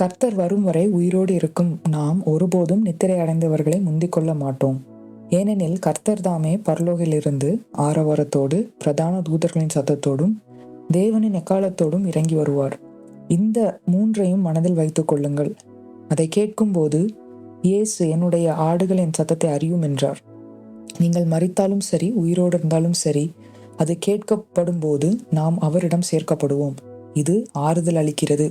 கர்த்தர் வரும் வரை உயிரோடு இருக்கும் நாம் ஒருபோதும் நித்திரை அடைந்தவர்களை முந்திக் கொள்ள மாட்டோம். ஏனெனில் கர்த்தர் தாமே பரலோகிலிருந்து ஆரவாரத்தோடு பிரதான தூதர்களின் சத்தத்தோடும் தேவனின் எக்காலத்தோடும் இறங்கி வருவார். இந்த மூன்றையும் மனதில் வைத்துக் கொள்ளுங்கள். அதை கேட்கும்போது இயேசு என்னுடைய ஆடுகளின் சத்தத்தை அறியும் என்றார். நீங்கள் மறித்தாலும் சரி உயிரோடு இருந்தாலும் சரி அது கேட்கப்படும் போது நாம் அவரிடம் சேர்க்கப்படுவோம். இது ஆறுதல் அளிக்கிறது.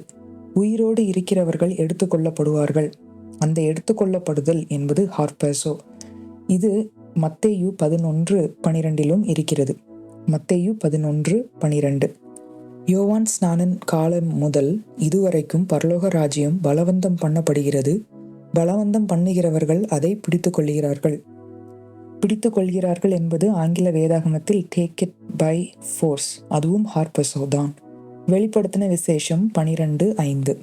உயிரோடு இருக்கிறவர்கள் எடுத்துக்கொள்ளப்படுவார்கள். அந்த எடுத்துக்கொள்ளப்படுதல் என்பது ஹார்பேசோ. இது மத்தேயு பதினொன்று பனிரெண்டிலும் இருக்கிறது. மத்தேயு பதினொன்று பனிரெண்டு. யோவான் ஸ்நானன் காலம் முதல் இதுவரைக்கும் பரலோக ராஜ்யம் பலவந்தம் பண்ணப்படுகிறது. பலவந்தம் பண்ணுகிறவர்கள் அதை பிடித்து கொள்கிறார்கள். பிடித்து கொள்கிறார்கள் என்பது ஆங்கில வேதாகமத்தில் டேக் இட் பை ஃபோர்ஸ் அதுவும் ஹார்பசோ தான் வெளிப்படுத்தின விசேஷம் பனிரெண்டு ஐந்து.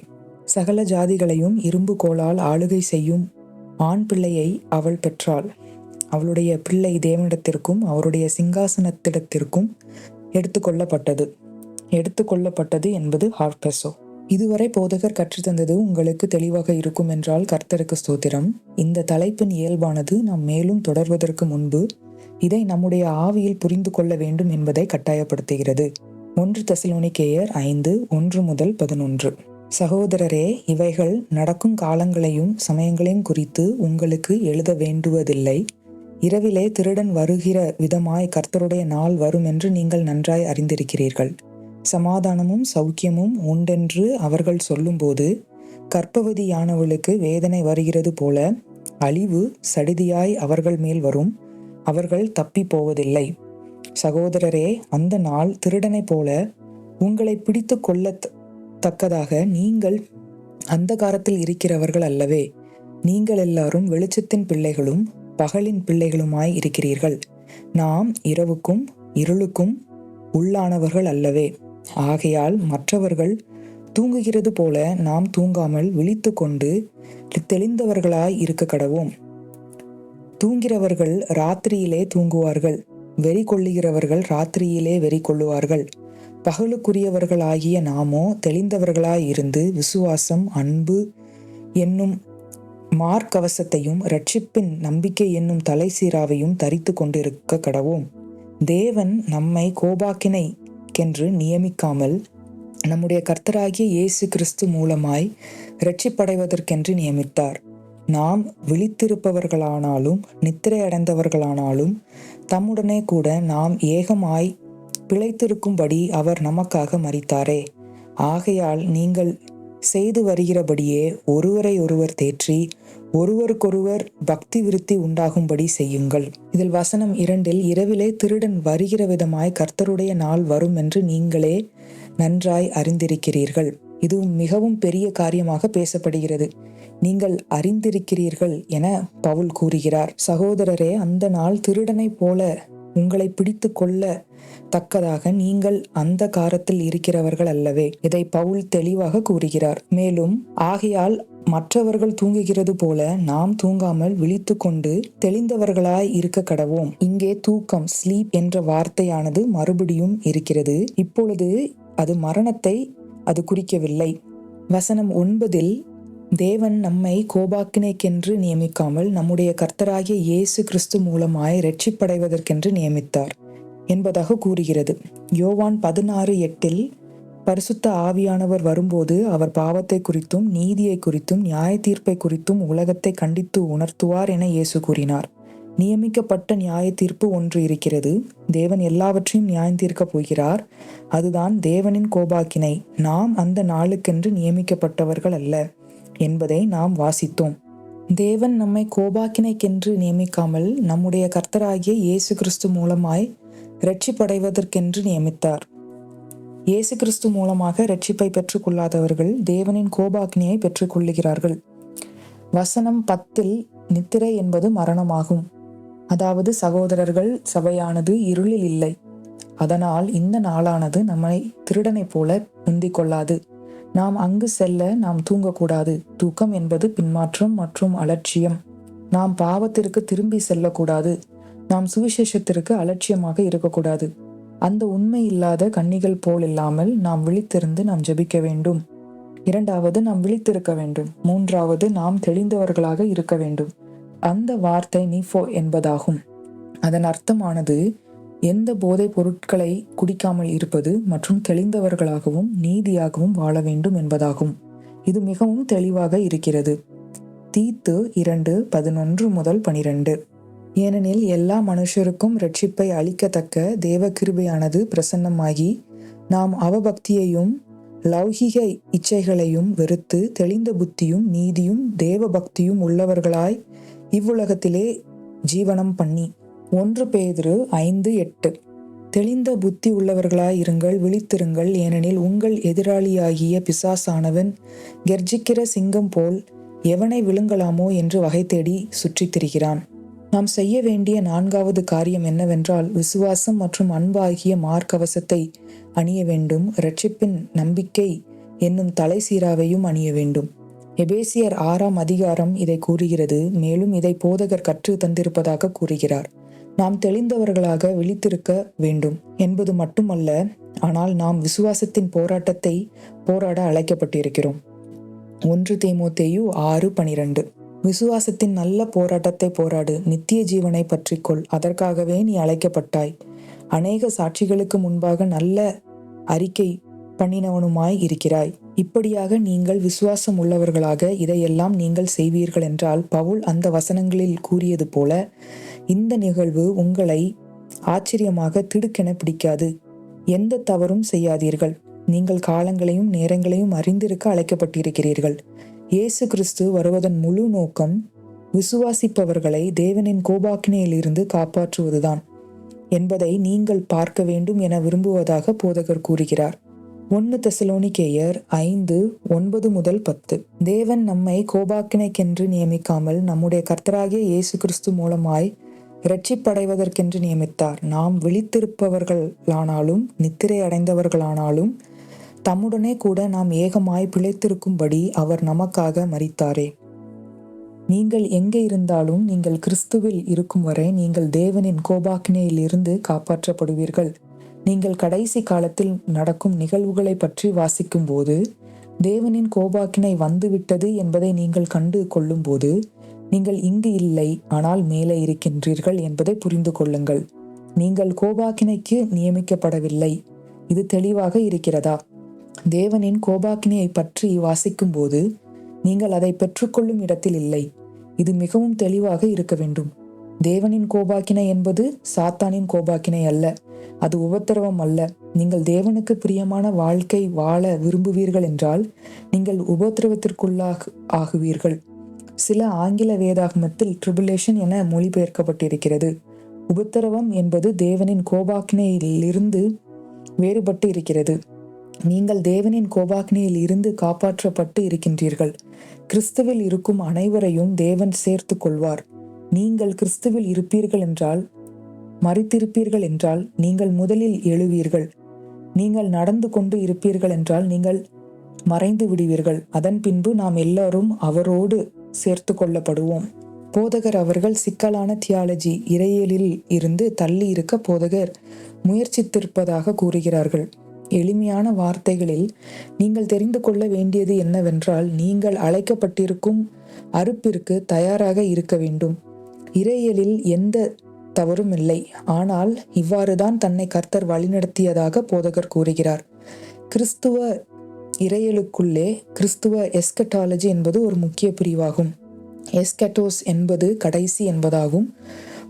சகல ஜாதிகளையும் இரும்பு கோலால் ஆளுகை செய்யும் ஆண் பிள்ளையை அவள் பெற்றாள். அவளுடைய பிள்ளை தேவனிடத்திற்கும் அவருடைய சிங்காசனத்திடத்திற்கும் எடுத்துக்கொள்ளப்பட்டது எடுத்துக்கொள்ளப்பட்டது என்பது ஹார்பெசோ இதுவரை போதகர் கற்றுத்தந்தது உங்களுக்கு தெளிவாக இருக்கும் என்றால் கர்த்தருக்கு ஸ்தோத்திரம். இந்த தலைப்பின் இயல்பானது நாம் மேலும் தொடர்வதற்கு முன்பு இதை நம்முடைய ஆவியில் புரிந்து கொள்ள வேண்டும் என்பதை கட்டாயப்படுத்துகிறது. ஒன்று தசலோனிக்கேயர் ஐந்து ஒன்று முதல் பதினொன்று. சகோதரரே இவைகள் நடக்கும் காலங்களையும் சமயங்களையும் குறித்து உங்களுக்கு எழுத வேண்டுவதில்லை. இரவிலே திருடன் வருகிற விதமாய் கர்த்தருடைய நாள் வரும் என்று நீங்கள் நன்றாய் அறிந்திருக்கிறீர்கள். சமாதானமும் சௌக்கியமும் உண்டென்று அவர்கள் சொல்லும்போது கற்பவதியானவளுக்கு வேதனை வருகிறது போல அழிவு சடிதியாய் அவர்கள் மேல் வரும். அவர்கள் தப்பி போவதில்லை. சகோதரரே அந்த நாள் திருடனைப் போல உங்களை பிடித்து கொள்ள தக்கதாக நீங்கள் அந்த காலத்தில் இருக்கிறவர்கள் அல்லவே. நீங்கள் எல்லாரும் வெளிச்சத்தின் பிள்ளைகளும் பகலின் பிள்ளைகளுமாய் இருக்கிறீர்கள். நாம் இரவுக்கும் இருளுக்கும் உள்ளானவர்கள் அல்லவே. ஆகையால் மற்றவர்கள் தூங்குகிறது போல நாம் தூங்காமல் விழித்து கொண்டு தெளிந்தவர்களாய் இருக்க கடவோம். தூங்கிறவர்கள் ராத்திரியிலே தூங்குவார்கள். வெறி கொள்ளுகிறவர்கள் ராத்திரியிலே வெறி கொள்ளுவார்கள். பகலுக்குரியவர்களாகிய நாமோ தெளிந்தவர்களாயிருந்து விசுவாசம் அன்பு என்னும் மார்க்கவசத்தையும் ரட்சிப்பின் நம்பிக்கை என்னும் தலை சீராவையும் தரித்து கொண்டிருக்க கடவோம். தேவன் நம்மை கோபாக்கினை கென்று நியமிக்காமல் நம்முடைய கர்த்தராகிய இயேசு கிறிஸ்து மூலமாய் ரட்சிப்படைவதற்கென்று நியமித்தார். நாம் விழித்திருப்பவர்களானாலும் நித்திரை அடைந்தவர்களானாலும் தம்முடனே கூட நாம் ஏகமாய் பிழைத்திருக்கும்படி அவர் நமக்காக மறித்தாரே. ஆகையால் நீங்கள் செய்து வருகிறபடியே ஒருவரை ஒருவர் தேற்றி ஒருவருக்கொருவர் பக்தி விருத்தி உண்டாகும்படி செய்யுங்கள். இதில் வசனம் இரண்டில் இரவிலே திருடன் வருகிற விதமாய் கர்த்தருடைய நாள் வரும் என்று நீங்களே நன்றாய் அறிந்திருக்கிறீர்கள். இது மிகவும் பெரிய காரியமாக பேசப்படுகிறது. நீங்கள் அறிந்திருக்கிறீர்கள் என பவுல் கூறுகிறார். சகோதரரே அந்த நாள் திருடனைப் போல உங்களை பிடித்து கொள்ள தக்கதாக நீங்கள் அந்த காரத்தில் இருக்கிறவர்கள் அல்லவே இதை பவுல் தெளிவாக கூறுகிறார். மேலும் ஆகையால் மற்றவர்கள் தூங்குகிறது போல நாம் தூங்காமல் விழித்து கொண்டு தெளிந்தவர்களாய் இருக்க கடவோம். இங்கே தூக்கம் ஸ்லீப் என்ற வார்த்தையானது மறுபடியும் இருக்கிறது. இப்பொழுது அது மரணத்தை அது குறிக்கவில்லை வசனம் ஒன்பதில் தேவன் நம்மை கோபாக்கினைக்கென்று நியமிக்காமல் நம்முடைய கர்த்தராகிய இயேசு கிறிஸ்து மூலமாய் ரட்சிப்படைவதற்கென்று நியமித்தார் என்பதாக கூறுகிறது. யோவான் பதினாறு எட்டில் பரிசுத்த ஆவியானவர் வரும்போது அவர் பாவத்தை குறித்தும் நீதியை குறித்தும் நியாய தீர்ப்பை குறித்தும் உலகத்தை கண்டித்து உணர்த்துவார் என இயேசு கூறினார். நியமிக்கப்பட்ட நியாய தீர்ப்பு ஒன்று இருக்கிறது. தேவன் எல்லாவற்றையும் நியாயம் தீர்க்கப் போகிறார். அதுதான் தேவனின் கோபாக்கினை. நாம் அந்த நாளுக்கென்று நியமிக்கப்பட்டவர்கள் அல்ல என்பதை நாம் வாசித்தோம். தேவன் நம்மை கோபாக்கினைக்கென்று நியமிக்காமல் நம்முடைய கர்த்தராகிய இயேசு கிறிஸ்து மூலமாய் ரட்சிப்படைவதற்கென்று நியமித்தார். இயேசு கிறிஸ்து மூலமாக ரட்சிப்பை பெற்றுக்கொள்ளாதவர்கள் தேவனின் கோபாக்னியை பெற்றுக்கொள்ளுகிறார்கள். வசனம் பத்தில் நித்திரை என்பது மரணமாகும். அதாவது சகோதரர்கள் சபையானது இருளில் இல்லை. அதனால் இந்த நாளானது நம்மை திருடனைப் போல முந்திக் கொள்ளாது நாம் அங்கு செல்ல நாம் தூங்கக்கூடாது. தூக்கம் என்பது பின்மாற்றம் மற்றும் அலட்சியம். நாம் பாவத்திற்கு திரும்பி செல்லக்கூடாது. நாம் சுவிசேஷத்திற்கு அலட்சியமாக இருக்கக்கூடாது. அந்த உண்மை இல்லாத கன்னிகள் போல் இல்லாமல் நாம் விழித்திருந்து நாம் ஜெபிக்க வேண்டும். இரண்டாவது நாம் விழித்திருக்க வேண்டும். மூன்றாவது நாம் தெளிந்தவர்களாக இருக்க வேண்டும். அந்த வார்த்தை நீஃபோ என்பதாகும். அதன் அர்த்தமானது எந்த போதைப் பொருட்களை குடிக்காமல் இருப்பது மற்றும் தெளிந்தவர்களாகவும் நீதியாகவும் வாழ வேண்டும் என்பதாகும். இது மிகவும் தெளிவாக இருக்கிறது. தீத்து இரண்டு பதினொன்று முதல் பனிரெண்டு. ஏனெனில் எல்லா மனுஷருக்கும் ரட்சிப்பை அளிக்கத்தக்க தேவ கிருபையானது பிரசன்னமாகி நாம் அவபக்தியையும் லௌகிக இச்சைகளையும் வெறுத்து தெளிந்த புத்தியும் நீதியும் தேவ பக்தியும் உள்ளவர்களாய் இவ்வுலகத்திலே ஜீவனம் பண்ணி. ஒன்று பேதிரு ஐந்து எட்டு. தெளிந்த புத்தி உள்ளவர்களாய் இருங்கள் விழித்திருங்கள். ஏனெனில் உங்கள் எதிராளியாகிய பிசாசானவன் கெர்ஜிக்கிற சிங்கம் போல் எவனை விழுங்கலாமோ என்று வகை தேடி சுற்றித் திரிகிறான் நாம் செய்ய வேண்டிய நான்காவது காரியம் என்னவென்றால் விசுவாசம் மற்றும் அன்பாகிய மார்க்கவசத்தை அணிய வேண்டும். இரட்சிப்பின் நம்பிக்கை என்னும் தலை சீராவையும் அணிய வேண்டும். எபேசியர் ஆறாம் அதிகாரம் இதை கூறுகிறது மேலும் இதை போதகர் கற்று தந்திருப்பதாக கூறுகிறார். நாம் தெளிந்தவர்களாக விழித்திருக்க வேண்டும் என்பது மட்டுமல்ல ஆனால் நாம் விசுவாசத்தின் போராட்டத்தை போராட அழைக்கப்பட்டிருக்கிறோம். ஒன்று தேமோத்தேயு ஆறு பனிரெண்டு. விசுவாசத்தின் நல்ல போராட்டத்தை போராடு நித்திய ஜீவனை பற்றிக்கொள் அதற்காகவே நீ அழைக்கப்பட்டாய். அநேக சாட்சிகளுக்கு முன்பாக நல்ல அறிக்கை பண்ணினவனுமாய் இருக்கிறாய். இப்படியாக நீங்கள் விசுவாசம் உள்ளவர்களாக இதையெல்லாம் நீங்கள் செய்வீர்கள் என்றால் பவுல் அந்த வசனங்களில் கூறியது போல இந்த நிகழ்வு உங்களை ஆச்சரியமாக திடுக்கென பிடிக்காது. எந்த தவறும் செய்யாதீர்கள். நீங்கள் காலங்களையும் நேரங்களையும் அறிந்திருக்க அழைக்கப்பட்டிருக்கிறீர்கள். இயேசு கிறிஸ்து வருவதன் முழு நோக்கம் விசுவாசிப்பவர்களை தேவனின் கோபாக்கினையிலிருந்து காப்பாற்றுவதுதான் என்பதை நீங்கள் பார்க்க வேண்டும் என விரும்புவதாக போதகர் கூறுகிறார். ஒன்று தெசலோனிக்கேயர் ஐந்து ஒன்பது முதல் பத்து. தேவன் நம்மை கோபாக்கினைக்கென்று நியமிக்காமல் நம்முடைய கர்த்தராகிய இயேசு கிறிஸ்து மூலமாய் இரட்சிப்படைவதற்கென்று நியமித்தார். நாம் விழித்திருப்பவர்களானாலும் நித்திரை அடைந்தவர்களானாலும் தம்முடனே கூட நாம் ஏகமாய் பிழைத்திருக்கும்படி அவர் நமக்காக மறித்தாரே நீங்கள் எங்கே இருந்தாலும் நீங்கள் கிறிஸ்துவில் இருக்கும் வரை நீங்கள் தேவனின் கோபாக்கினையிலிருந்து காப்பாற்றப்படுவீர்கள். நீங்கள் கடைசி காலத்தில் நடக்கும் நிகழ்வுகளை பற்றி வாசிக்கும் போது தேவனின் கோபாக்கினை வந்துவிட்டது என்பதை நீங்கள் கண்டு கொள்ளும்போது நீங்கள் இங்கு இல்லை ஆனால் மேலே இருக்கின்றீர்கள் என்பதை புரிந்து கொள்ளுங்கள். நீங்கள் கோபாக்கினைக்கு நியமிக்கப்படவில்லை. இது தெளிவாக இருக்கிறதா? தேவனின் கோபாக்கினையை பற்றி வாசிக்கும்போது நீங்கள் அதை பெற்றுக்கொள்ளும் இடத்தில் இல்லை. இது மிகவும் தெளிவாக இருக்க வேண்டும். தேவனின் கோபாக்கினை என்பது சாத்தானின் கோபாக்கினை அல்ல. அது உபத்திரவம் அல்ல. நீங்கள் தேவனுக்கு பிரியமான வாழ்க்கை வாழ விரும்புவீர்கள் என்றால் நீங்கள் உபத்திரவத்திற்குள்ளாக ஆகுவீர்கள். சில ஆங்கில வேதாகமத்தில் ட்ரிபுலேஷன் என மொழிபெயர்க்கப்பட்டிருக்கிறது. உபத்திரவம் என்பது தேவனின் கோபாக்கினையிலிருந்து வேறுபட்டு இருக்கிறது. நீங்கள் தேவனின் கோபாக்னியில் இருந்து காப்பாற்றப்பட்டு இருக்கின்றீர்கள். கிறிஸ்துவில் இருக்கும் அனைவரையும் தேவன் சேர்த்து கொள்வார். நீங்கள் கிறிஸ்துவில் இருப்பீர்கள் என்றால் மறித்திருப்பீர்கள் என்றால் நீங்கள் முதலில் எழுவீர்கள். நீங்கள் நடந்து கொண்டு இருப்பீர்கள் என்றால் நீங்கள் மறைந்து விடுவீர்கள். அதன் பின்பு நாம் எல்லாரும் அவரோடு சேர்த்து கொள்ளப்படுவோம். போதகர் அவர்கள் சிக்கலான தியாலஜி இறையியலில் இருந்து தள்ளி இருக்க போதகர் முயற்சித்திருப்பதாக கூறுகிறார்கள். எளிமையான வார்த்தைகளில் நீங்கள் தெரிந்து கொள்ள வேண்டியது என்னவென்றால் நீங்கள் அழைக்கப்பட்டிருக்கும் அறுப்பிற்கு தயாராக இருக்க வேண்டும். இறையலில் எந்த தவறும் இல்லை. ஆனால் இவ்வாறுதான் தன்னை கர்த்தர் வழிநடத்தியதாக போதகர் கூறுகிறார். கிறிஸ்துவ இறையலுக்குள்ளே கிறிஸ்துவ எஸ்கட்டாலஜி என்பது ஒரு முக்கிய பிரிவாகும். எஸ்கட்டோஸ் என்பது கடைசி என்பதாகும்.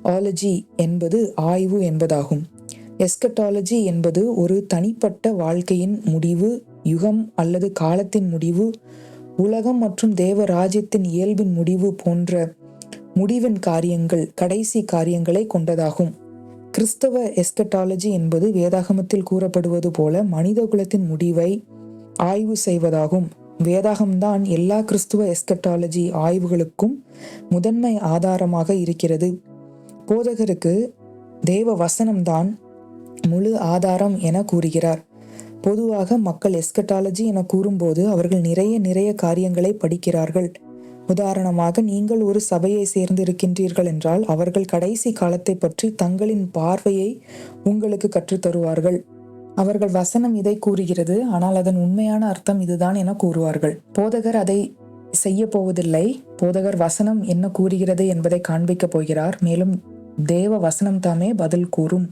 ஆலஜி என்பது ஆய்வு என்பதாகும். எஸ்கட்டாலஜி என்பது ஒரு தனிப்பட்ட வாழ்க்கையின் முடிவு யுகம் அல்லது காலத்தின் முடிவு உலகம் மற்றும் தேவ ராஜ்யத்தின் இயல்பின் முடிவு போன்ற முடிவின் காரியங்கள் கடைசி காரியங்களை கொண்டதாகும். கிறிஸ்தவ எஸ்கட்டாலஜி என்பது வேதாகமத்தில் கூறப்படுவது போல மனித குலத்தின் முடிவை ஆய்வு செய்வதாகும். வேதாகம்தான் எல்லா கிறிஸ்துவ எஸ்கட்டாலஜி ஆய்வுகளுக்கும் முதன்மை ஆதாரமாக இருக்கிறது. போதகருக்கு தேவ வசனம்தான் முழு ஆதாரம் என கூறுகிறார். பொதுவாக மக்கள் எஸ்கட்டாலஜி என கூறும்போது அவர்கள் நிறைய நிறைய காரியங்களை படிக்கிறார்கள். உதாரணமாக நீங்கள் ஒரு சபையை சேர்ந்திருக்கின்றீர்கள் என்றால் அவர்கள் கடைசி காலத்தை பற்றி தங்களின் பார்வையை உங்களுக்கு கற்றுத்தருவார்கள் அவர்கள் வசனம் இதை கூறுகிறது ஆனால் அதன் உண்மையான அர்த்தம் இதுதான் என கூறுவார்கள். போதகர் அதை செய்ய போவதில்லை. போதகர் வசனம் என்ன கூறுகிறது என்பதை காண்பிக்கப் போகிறார். மேலும் தேவ வசனம் தாமே பதில் கூறும்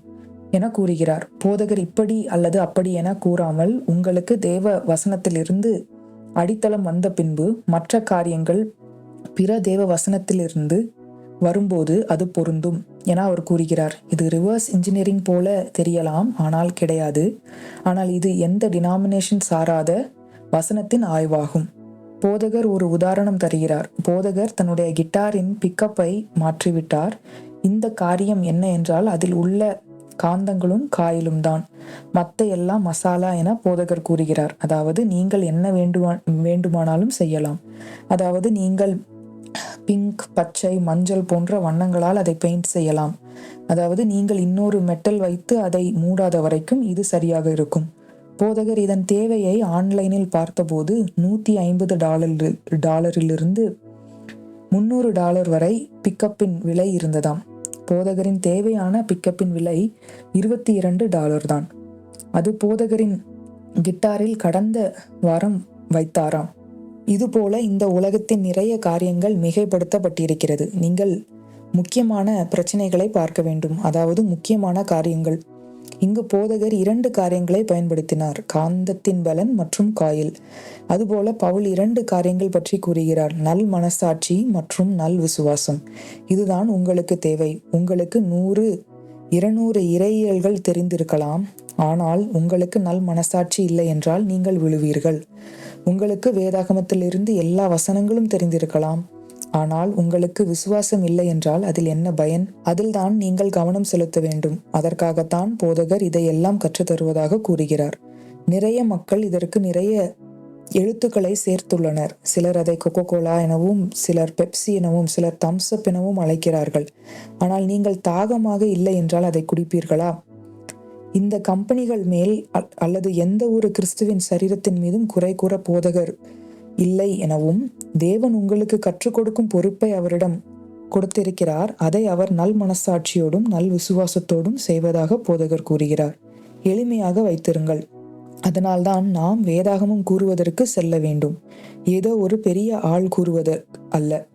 என கூறுகிறார். போதகர் இப்படி அல்லது அப்படி என கூறாமல் உங்களுக்கு தேவ வசனத்திலிருந்து அடித்தளம் வந்த பின்பு மற்ற காரியங்கள் பிற தேவ வசனத்திலிருந்து வரும்போது அது பொருந்தும் என அவர் கூறுகிறார். இது ரிவர்ஸ் இன்ஜினியரிங் போல தெரியலாம் ஆனால் கிடையாது. ஆனால் இது எந்த டினாமினேஷன் சாராத வசனத்தின் ஆய்வாகும். போதகர் ஒரு உதாரணம் தருகிறார். போதகர் தன்னுடைய கிட்டாரின் பிக்கப்பை மாற்றிவிட்டார். இந்த காரியம் என்ன என்றால் அதில் உள்ள காந்தங்களும் காயிலும் தான். மற்ற எல்லாம் மசாலா என போதகர் கூறுகிறார். அதாவது நீங்கள் என்ன வேண்டுமா வேண்டுமானாலும் செய்யலாம். அதாவது நீங்கள் பிங்க் பச்சை மஞ்சள் போன்ற வண்ணங்களால் அதை பெயிண்ட் செய்யலாம். அதாவது நீங்கள் இன்னொரு மெட்டல் வைத்து அதை மூடாத வரைக்கும் இது சரியாக இருக்கும். போதகர் இதன் தேவையை ஆன்லைனில் பார்த்தபோது நூற்றி ஐம்பது டாலர் டாலரிலிருந்து முந்நூறு டாலர் வரை பிக்கப்பின் விலை இருந்ததாம். போதகரின் தேவையான பிக்கப்பின் விலை இருபத்தி இரண்டு டாலர் தான். அது போதகரின் கிட்டாரில் கடந்த வாரம் வைத்தாராம். இதுபோல இந்த உலகத்தின் நிறைய காரியங்கள் மிகைப்படுத்தப்பட்டிருக்கிறது. நீங்கள் முக்கியமான பிரச்சனைகளை பார்க்க வேண்டும். அதாவது முக்கியமான காரியங்கள். இங்கு போதகர் இரண்டு காரியங்களை பயன்படுத்தினார். காந்தத்தின் பலன் மற்றும் காயில். அதுபோல பவுல் இரண்டு காரியங்கள் பற்றி கூறுகிறார். நல் மனசாட்சி மற்றும் நல் விசுவாசம். இதுதான் உங்களுக்கு தேவை. உங்களுக்கு நூறு இருநூறு இறையியல்கள் தெரிந்திருக்கலாம். ஆனால் உங்களுக்கு நல் மனசாட்சி இல்லை என்றால் நீங்கள் விழுவீர்கள். உங்களுக்கு வேதாகமத்திலிருந்து எல்லா வசனங்களும் தெரிந்திருக்கலாம். ஆனால் உங்களுக்கு விசுவாசம் இல்லை என்றால் அதில் என்ன பயன்? அதில்தான் நீங்கள் கவனம் செலுத்த வேண்டும். அதற்காகத்தான் போதகர் இதையெல்லாம் கற்றுத்தருவதாக கூறுகிறார். நிறைய மக்கள் இதற்கு நிறைய எழுத்துக்களை சேர்த்துள்ளனர். சிலர் அதை கொக்கோ கோலா எனவும் சிலர் பெப்சி எனவும் சிலர் தம்ஸ் அப் எனவும் அழைக்கிறார்கள். ஆனால் நீங்கள் தாகமாக இல்லை என்றால் அதை குடிப்பீர்களா? இந்த கம்பெனிகள் மேல் அல்லது எந்த ஒரு கிறிஸ்துவின் சரீரத்தின் மீதும் குறை கூற போதகர் இல்லை எனவும் தேவன் உங்களுக்கு கற்றுக் கொடுக்கும் பொறுப்பை அவரிடம் கொடுத்திருக்கிறார். அதை அவர் நல் மனசாட்சியோடும் நல் விசுவாசத்தோடும் செய்வதாக போதகர் கூறுகிறார். எளிமையாக வைத்திருங்கள். அதனால்தான் நாம் வேதாகமம் கூறுவதற்கு செல்ல வேண்டும். ஏதோ ஒரு பெரிய ஆள் கூறுவது அல்ல.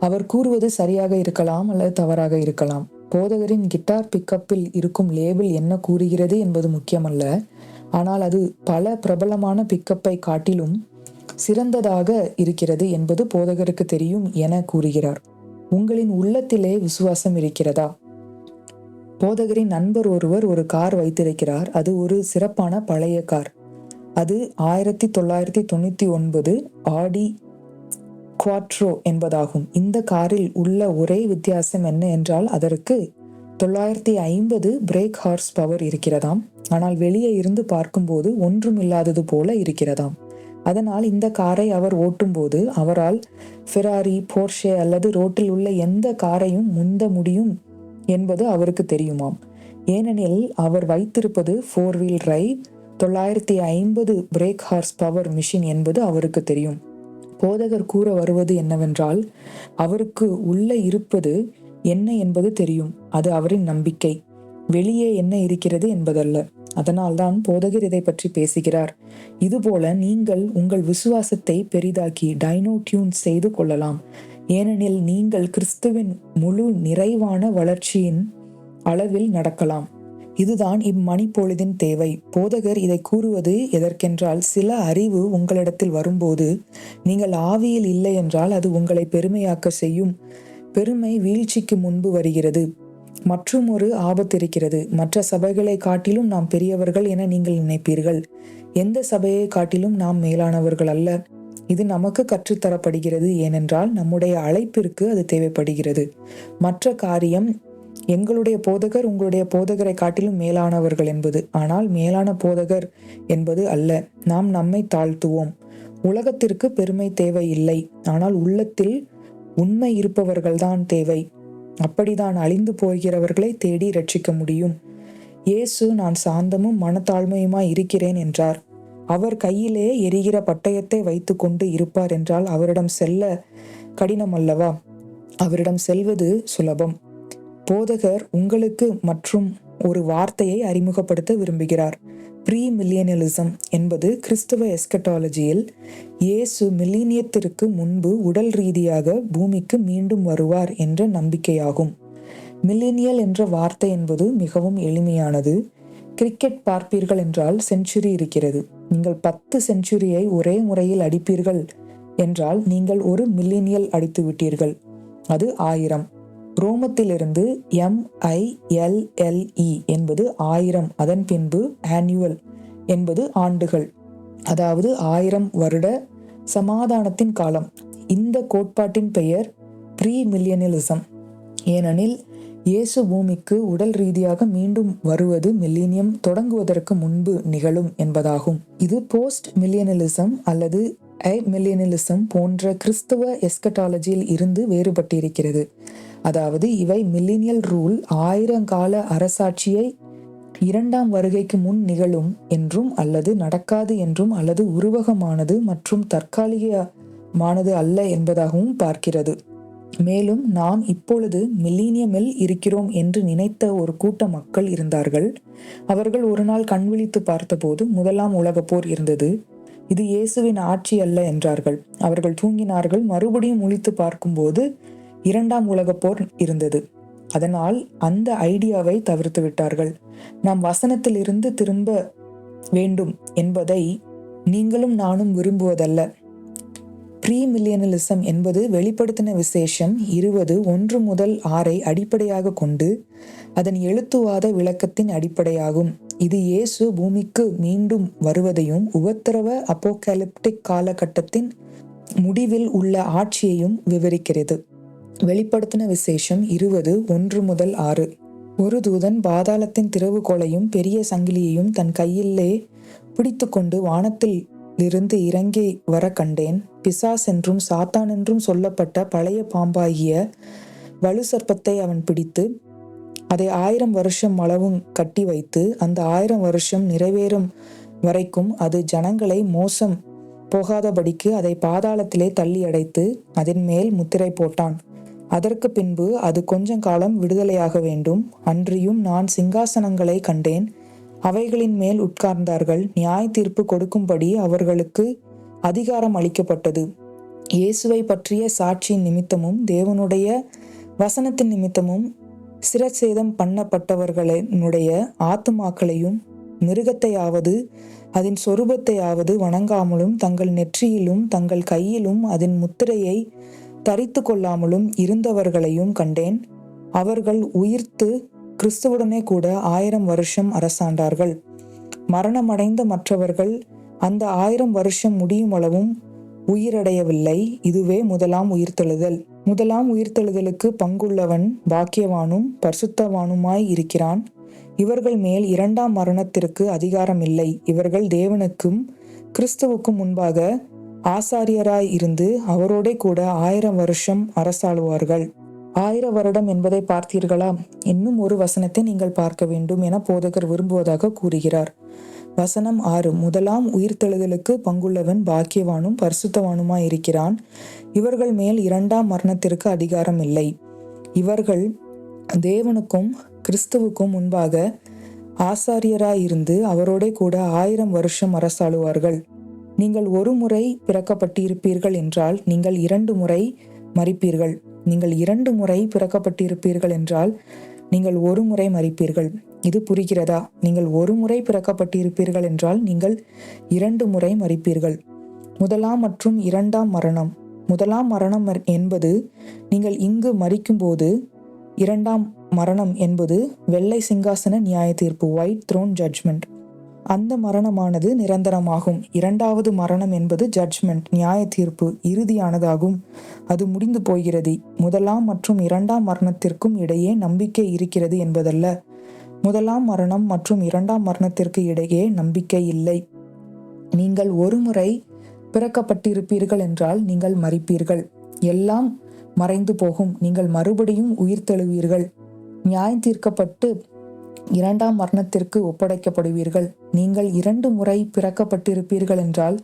அவர் கூறுவது சரியாக இருக்கலாம் அல்லது தவறாக இருக்கலாம். போதகரின் கிட்டார் பிக்கப்பில் இருக்கும் லேபிள் என்ன கூறுகிறது என்பது முக்கியமல்ல. ஆனால் அது பல பிரபலமான பிக்கப்பை காட்டிலும் சிறந்ததாக இருக்கிறது என்பது போதகருக்கு தெரியும் என கூறுகிறார். உங்களின் உள்ளத்திலே விசுவாசம் இருக்கிறதா? போதகரின் நண்பர் ஒருவர் ஒரு கார் வைத்திருக்கிறார். அது ஒரு சிறப்பான பழைய கார். அது ஆயிரத்தி தொள்ளாயிரத்தி தொண்ணூற்றி ஒன்பது ஆடி குவாட்ரோ என்பதாகும். இந்த காரில் உள்ள ஒரே வித்தியாசம் என்ன என்றால் அதற்கு தொள்ளாயிரத்தி ஐம்பது பிரேக் ஹார்ஸ் பவர் இருக்கிறதாம். ஆனால் வெளியே இருந்து பார்க்கும்போது ஒன்றுமில்லாதது போல இருக்கிறதாம். அதனால் இந்த காரை அவர் ஓட்டும்போது அவரால் ஃபெராரி போர்ஷே அல்லது ரோட்டில் உள்ள எந்த காரையும் முந்த முடியும் என்பது அவருக்கு தெரியுமாம். ஏனெனில் அவர் வைத்திருப்பது ஃபோர் வீல் டிரைவ் தொள்ளாயிரத்தி ஐம்பது பிரேக் ஹார்ஸ் பவர் மிஷின் என்பது அவருக்கு தெரியும். போதகர் கூற வருவது என்னவென்றால் அவருக்கு உள்ளே இருப்பது என்ன என்பது தெரியும். அது அவரின் நம்பிக்கை. வெளியே என்ன இருக்கிறது என்பதல்ல. அதனால்தான் போதகர் இதை பற்றி பேசுகிறார். இதுபோல நீங்கள் உங்கள் விசுவாசத்தை பெரிதாக்கி டைனோ டியூன் செய்து கொள்ளலாம். ஏனெனில் நீங்கள் கிறிஸ்துவின் முழு நிறைவான வளர்ச்சியின் அளவில் நடக்கலாம். இதுதான் இம்மணிப்பொழுதின் தேவை. போதகர் இதை கூறுவது எதற்கென்றால் சில அறிவு உங்களிடத்தில் வரும்போது நீங்கள் ஆவியில் இல்லை என்றால் அது உங்களை பெருமையாக்க செய்யும். பெருமை வீழ்ச்சிக்கு முன்பு வருகிறது. மற்றும் ஒரு ஆபத்து இருக்கிறது. மற்ற சபைகளை காட்டிலும் நாம் பெரியவர்கள் என நீங்கள் நினைப்பீர்கள். எந்த சபையை காட்டிலும் நாம் மேலானவர்கள் அல்ல. இது நமக்கு கற்றுத்தரப்படுகிறது. ஏனென்றால் நம்முடைய அழைப்பிற்கு அது தேவைப்படுகிறது. மற்ற காரியம் எங்களுடைய போதகர் உங்களுடைய போதகரை காட்டிலும் மேலானவர்கள் என்பது. ஆனால் மேலான போதகர் என்பது அல்ல. நாம் நம்மை தாழ்த்துவோம். உலகத்திற்கு பெருமை தேவையில்லை ஆனால் உள்ளத்தில் உண்மை இருப்பவர்கள்தான் தேவை. அப்படிதான் அழிந்து போகிறவர்களை தேடி ரட்சிக்க முடியும். இயேசு நான் சாந்தமும் மனத்தாழ்மையுமாய் இருக்கிறேன் என்றார். அவர் கையிலே எரிகிற பட்டயத்தை வைத்துக்கொண்டு இருப்பார் என்றால் அவரிடம் செல்ல கடினம் அல்லவா அவரிடம் செல்வது சுலபம். போதகர் உங்களுக்கு மற்றும் ஒரு வார்த்தையை அறிமுகப்படுத்த விரும்புகிறார். ப்ரீ மில்லியனலிசம் என்பது கிறிஸ்துவ எஸ்கட்டாலஜியில் இயேசு மில்லினியத்திற்கு முன்பு உடல் ரீதியாக பூமிக்கு மீண்டும் வருவார் என்ற நம்பிக்கையாகும். மில்லினியல் என்ற வார்த்தை என்பது மிகவும் எளிமையானது. கிரிக்கெட் பார்ப்பீர்கள் என்றால் செஞ்சுரி இருக்கிறது. நீங்கள் பத்து செஞ்சுரியை ஒரே முறையில் அடிப்பீர்கள் என்றால் நீங்கள் ஒரு மில்லினியல் அடித்து விட்டீர்கள் அது ஆயிரம். ரோமத்திலிருந்து எம்ஐஎல்எல்இ என்பது ஆயிரம் அதன் பின்பு ஆனுவல் என்பது ஆண்டுகள். அதாவது ஆயிரம் வருட சமாதானத்தின் காலம். இந்த கோட்பாட்டின் பெயர் ப்ரீ மில்லியனலிசம் ஏனெனில் இயேசு பூமிக்கு உடல் ரீதியாக மீண்டும் வருவது மில்லினியம் தொடங்குவதற்கு முன்பு நிகழும் என்பதாகும். இது போஸ்ட் மில்லியனலிசம் அல்லது ஐ மில்லியனலிசம் போன்ற கிறிஸ்துவ எஸ்கட்டாலஜியில் இருந்து வேறுபட்டிருக்கிறது. அதாவது இவை மில்லினியல் ரூல் ஆயிரங்கால அரசாட்சியை இரண்டாம் வருகைக்கு முன் நிகழும் என்றும் அல்லது நடக்காது என்றும் அல்லது உருவகமானது மற்றும் தற்காலிகமானது அல்ல என்பதாகவும் பார்க்கிறது. மேலும் நாம் இப்பொழுது மில்லினியமில் இருக்கிறோம் என்று நினைத்த ஒரு கூட்ட மக்கள் இருந்தார்கள். அவர்கள் ஒரு நாள் கண்விழித்து பார்த்தபோது முதலாம் உலகப் போர் இருந்தது. இது இயேசுவின் ஆட்சி அல்ல என்றார்கள். அவர்கள் தூங்கினார்கள். மறுபடியும் முழித்து பார்க்கும்போது இரண்டாம் உலகப் போர் இருந்தது. அதனால் அந்த ஐடியாவை தவிர்த்து விட்டார்கள். நாம் வசனத்திலிருந்து திரும்ப வேண்டும் என்பதை நீங்களும் நானும் விரும்புவதல்ல. ப்ரீ மில்லியனலிசம் என்பது வெளிப்படுத்தின விசேஷம் இருபது ஒன்று முதல் ஆறை அடிப்படையாக கொண்டு அதன் எழுத்துவாத விளக்கத்தின் அடிப்படையாகும். இது இயேசு பூமிக்கு மீண்டும் வருவதையும் உபத்திரவ அப்போகலிப்டிக் காலகட்டத்தின் முடிவில் உள்ள ஆட்சியையும் விவரிக்கிறது. வெளிப்படுத்தின விசேஷம் இருபது ஒன்று முதல் ஆறு. ஒரு தூதன் பாதாளத்தின் திறவுகோலையும் பெரிய சங்கிலியையும் தன் கையிலே பிடித்துக்கொண்டு வானத்தில் இருந்து இறங்கி வர கண்டேன். பிசாஸ் என்றும் சாத்தான் என்றும் சொல்லப்பட்ட பழைய பாம்பாகிய வலு சர்ப்பத்தை அவன் பிடித்து அதை ஆயிரம் வருஷம் அளவும் கட்டி வைத்து அந்த ஆயிரம் வருஷம் நிறைவேறும் வரைக்கும் அது ஜனங்களை மோசம் போகாதபடிக்கு அதை பாதாளத்திலே தள்ளி அடைத்து அதன் மேல் முத்திரை போட்டான். அதற்கு பின்பு அது கொஞ்ச காலம் விடுதலையாக வேண்டும். அன்றியும் நான் சிங்காசனங்களை கண்டேன். அவைகளின் மேல் உட்கார்ந்தார்கள். நியாய தீர்ப்பு கொடுக்கும்படி அவர்களுக்கு அதிகாரம் அளிக்கப்பட்டது. இயேசுவை பற்றிய சாட்சியின் நிமித்தமும் தேவனுடைய வசனத்தின் நிமித்தமும் சிரச்சேதம் பண்ணப்பட்டவர்களினுடைய ஆத்துமாக்களையும் மிருகத்தையாவது அதன் சொரூபத்தையாவது வணங்காமலும் தங்கள் நெற்றியிலும் தங்கள் கையிலும் அதன் முத்திரையை தரித்து கொள்ளாமலும் இருந்தவர்களையும் கண்டேன். அவர்கள் உயிர்த்து கிறிஸ்துவுடனே கூட ஆயிரம் வருஷம் அரசாண்டார்கள். மரணமடைந்த மற்றவர்கள் அந்த ஆயிரம் வருஷம் முடியும் அளவும் உயிரடையவில்லை. இதுவே முதலாம் உயிர்த்தெழுதல். முதலாம் உயிர்த்தெழுதலுக்கு பங்குள்ளவன் பாக்கியவானும் பரிசுத்தவானுமாய் இருக்கிறான். இவர்கள் மேல் இரண்டாம் மரணத்திற்கு அதிகாரம் இல்லை இவர்கள் தேவனுக்கும் கிறிஸ்துவுக்கும் முன்பாக ஆசாரியராய் இருந்து அவரோடே கூட ஆயிரம் வருஷம் அரசாளுவார்கள். ஆயிர வருடம் என்பதை பார்த்தீர்களா? இன்னும் ஒரு வசனத்தை நீங்கள் பார்க்க வேண்டும் என போதகர் விரும்புவதாக கூறுகிறார். வசனம் ஆறு முதலாம் உயிர்த்தெழுதலுக்கு பங்குள்ளவன் பாக்கியவானும் பரிசுத்தவானுமாய் இருக்கிறான். இவர்கள் மேல் இரண்டாம் மரணத்திற்கு அதிகாரம் இல்லை. இவர்கள் தேவனுக்கும் கிறிஸ்துவுக்கும் முன்பாக ஆசாரியராயிருந்து அவரோடே கூட ஆயிரம் வருஷம் அரசாளுவார்கள். நீங்கள் ஒரு முறை பிறக்கப்பட்டிருப்பீர்கள் என்றால் நீங்கள் இரண்டு முறை மறிப்பீர்கள். நீங்கள் இரண்டு முறை பிறக்கப்பட்டிருப்பீர்கள் என்றால் நீங்கள் ஒரு முறை மறிப்பீர்கள். இது புரிகிறதா? நீங்கள் ஒரு முறை பிறக்கப்பட்டிருப்பீர்கள் என்றால் நீங்கள் இரண்டு முறை மறிப்பீர்கள். முதலாம் மற்றும் இரண்டாம் மரணம். முதலாம் மரணம் என்பது நீங்கள் இங்கு மறிக்கும்போது இரண்டாம் மரணம் என்பது வெள்ளை சிங்காசன நியாய தீர்ப்பு ஒயிட் த்ரோன் ஜட்ஜ்மெண்ட் அந்த மரணமானது நிரந்தரமாகும். இரண்டாவது மரணம் என்பது ஜட்ஜ்மெண்ட் நியாய தீர்ப்பு இறுதியானதாகும். அது முடிந்து போகிறது. முதலாம் மற்றும் இரண்டாம் மரணத்திற்கும் இடையே நம்பிக்கை இருக்கிறது என்பதல்ல. முதலாம் மரணம் மற்றும் இரண்டாம் மரணத்திற்கு இடையே நம்பிக்கை இல்லை. நீங்கள் ஒருமுறை பிறக்கப்பட்டிருப்பீர்கள் என்றால் நீங்கள் மறிப்பீர்கள். எல்லாம் மறைந்து போகும். நீங்கள் மறுபடியும் உயிர் தெழுவீர்கள் நியாயம் தீர்க்கப்பட்டு இரண்டாம் மரணத்திற்கு ஒப்படைக்கப்படுவீர்கள். நீங்கள் இரண்டு முறை பிறக்கப்பட்டிருப்பீர்கள் என்றால்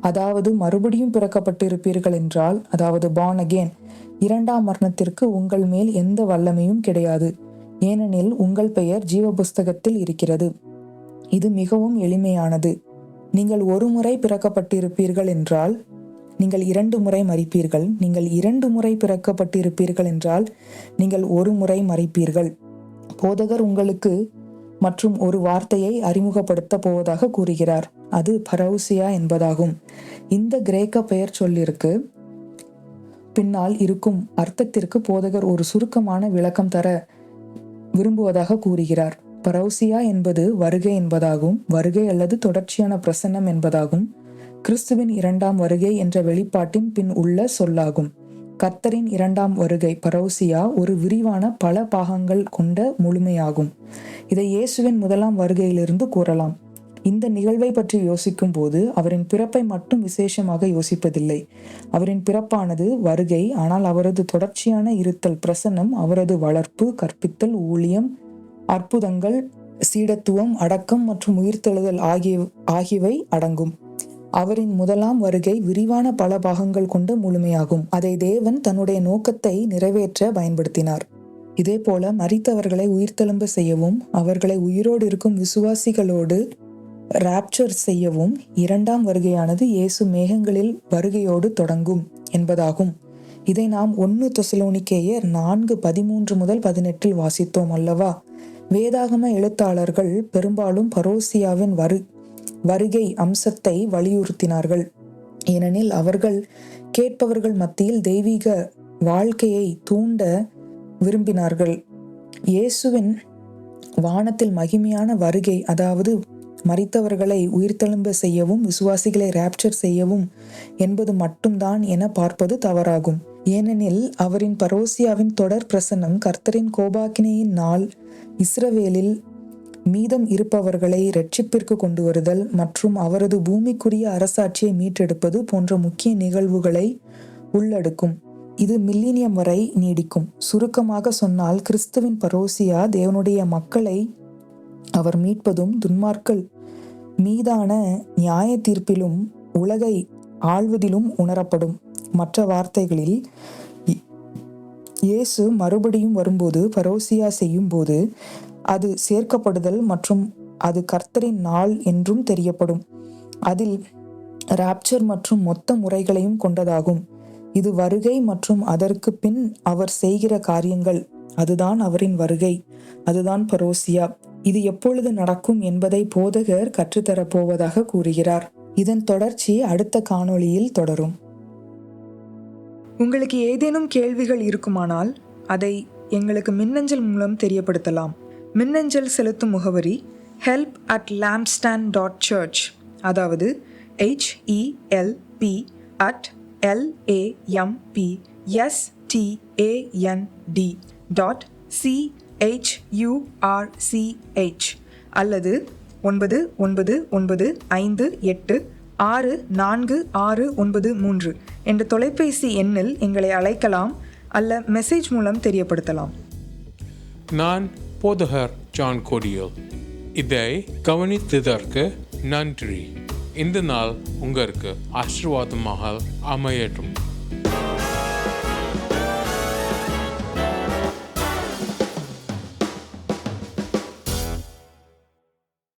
அதாவது மறுபடியும் பிறக்கப்பட்டிருப்பீர்கள் என்றால் அதாவது பான் அகேன் இரண்டாம் மரணத்திற்கு உங்கள் மேல் எந்த வல்லமையும் கிடையாது. ஏனெனில் உங்கள் பெயர் ஜீவ புஸ்தகத்தில் இருக்கிறது. இது மிகவும் எளிமையானது. நீங்கள் ஒரு முறை பிறக்கப்பட்டிருப்பீர்கள் என்றால் நீங்கள் இரண்டு முறை மறிப்பீர்கள். நீங்கள் இரண்டு முறை பிறக்கப்பட்டிருப்பீர்கள் என்றால் நீங்கள் ஒரு முறை மறிப்பீர்கள். போதகர் உங்களுக்கு மற்றும் ஒரு வார்த்தையை அறிமுகப்படுத்த போவதாக கூறுகிறார். அது பரௌசியா என்பதாகும். இந்த கிரேக்க பெயர் சொல்லிற்கு பின்னால் இருக்கும் அர்த்தத்திற்கு போதகர் ஒரு சுருக்கமான விளக்கம் தர விரும்புவதாக கூறுகிறார். பரௌசியா என்பது வருகை என்பதாகும். வருகை அல்லது தொடர்ச்சியான பிரசன்னம் என்பதாகும். கிறிஸ்துவின் இரண்டாம் வருகை என்ற வெளிப்பாட்டின் பின் உள்ள சொல்லாகும். கர்த்தரின் இரண்டாம் வருகை பரௌசியா ஒரு விரிவான பல பாகங்கள் கொண்ட முழுமையாகும். இதை இயேசுவின் முதலாம் வருகையிலிருந்து கூறலாம். இந்த நிகழ்வை பற்றி யோசிக்கும் போது அவரின் பிறப்பை மட்டும் விசேஷமாக யோசிப்பதில்லை. அவரின் பிறப்பானது வருகை ஆனால் அவரது தொடர்ச்சியான இருத்தல் பிரசன்னம் அவரது வளர்ப்பு கற்பித்தல் ஊழியம் அற்புதங்கள் சீடத்துவம் அடக்கம் மற்றும் உயிர்த்தெழுதல் ஆகிய ஆகியவை அடங்கும். அவரின் முதலாம் வருகை விரிவான பல பாகங்கள் கொண்டு முழுமையாகும். அதை தேவன் தன்னுடைய நோக்கத்தை நிறைவேற்ற பயன்படுத்தினார். இதேபோல மரித்தவர்களை உயிர்த்தெழும்ப செய்யவும் அவர்களை உயிரோடு இருக்கும் விசுவாசிகளோடு ராப்சர் செய்யவும் இரண்டாம் வருகையானது இயேசு மேகங்களில் வருகையோடு தொடங்கும் என்பதாகும். இதை நாம் ஒன்று தொசலோனிக்கேயர் நான்கு பதிமூன்று முதல் பதினெட்டில் வாசித்தோம் அல்லவா? வேதாகம எழுத்தாளர்கள் பெரும்பாலும் பரோசியாவின் வரு வருகை அம்சத்தை வலியுறுத்தினார்கள். ஏனெனில் அவர்கள் கேட்பவர்கள் மத்தியில் தெய்வீக வாழ்க்கையை தூண்ட விரும்பினார்கள். இயேசுவின் வானத்தில் மகிமையான வருகை அதாவது மறித்தவர்களை உயிர்த்தெழும்ப செய்யவும் விசுவாசிகளை ரேப்சர் செய்யவும் என்பது மட்டும்தான் என பார்ப்பது தவறாகும். ஏனெனில் அவரின் பரோசியாவின் தொடர் பிரசன்னம் கர்த்தரின் கோபாக்கினையின் நாள் இஸ்ரவேலில் மீதம் இருப்பவர்களை ரட்சிப்பிற்கு கொண்டு வருதல் மற்றும் அவரது பூமிக்குரிய அரசாட்சியை மீட்டெடுப்பது போன்ற முக்கிய நிகழ்வுகளை உள்ளடக்கும். இது மில்லினியம் வரை நீடிக்கும். சுருக்கமாக சொன்னால் கிறிஸ்துவின் பரோசியா தேவனுடைய மக்களை அவர் மீட்பதும் துன்மார்க்கள் மீதான நியாய தீர்ப்பிலும் உலகை ஆழ்வதிலும் உணரப்படும். மற்ற வார்த்தைகளில் இ- இயேசு மறுபடியும் வரும்போது பரோசியா செய்யும் போது அது சேர்க்கப்படுதல் மற்றும் அது கர்த்தரின் நாள் என்றும் தெரியப்படும். அதில் ராப்சர் மற்றும் மொத்த முறைகளையும் கொண்டதாகும். இது வருகை மற்றும் அதற்கு பின் அவர் செய்கிற காரியங்கள். அதுதான் அவரின் வருகை. அதுதான் பரோசியா. இது எப்பொழுது நடக்கும் என்பதை போதகர் கற்றுத்தரப்போவதாக கூறுகிறார். இதன் தொடர்ச்சி அடுத்த காணொளியில் தொடரும். உங்களுக்கு ஏதேனும் கேள்விகள் இருக்குமானால் அதை எங்களுக்கு மின்னஞ்சல் மூலம் தெரியப்படுத்தலாம். மின்னஞ்சல் செலுத்தும் முகவரி help at lampstand dot church அதாவது H E L P at L A M P S T A N D dot C H U R C H அல்லது ஒன்பது ஒன்பது ஒன்பது ஐந்து எட்டு ஆறு நான்கு ஆறு ஒன்பது மூன்று என்ற தொலைபேசி எண்ணில் எங்களை அழைக்கலாம் அல்ல மெசேஜ் மூலம் தெரியப்படுத்தலாம். நான் போதகர் ஜான் கொடியல் இதை கவனித்ததற்கு நன்றி. இந்த நாள் உங்களுக்கு ஆசீர்வாதமாக அமையட்டும்.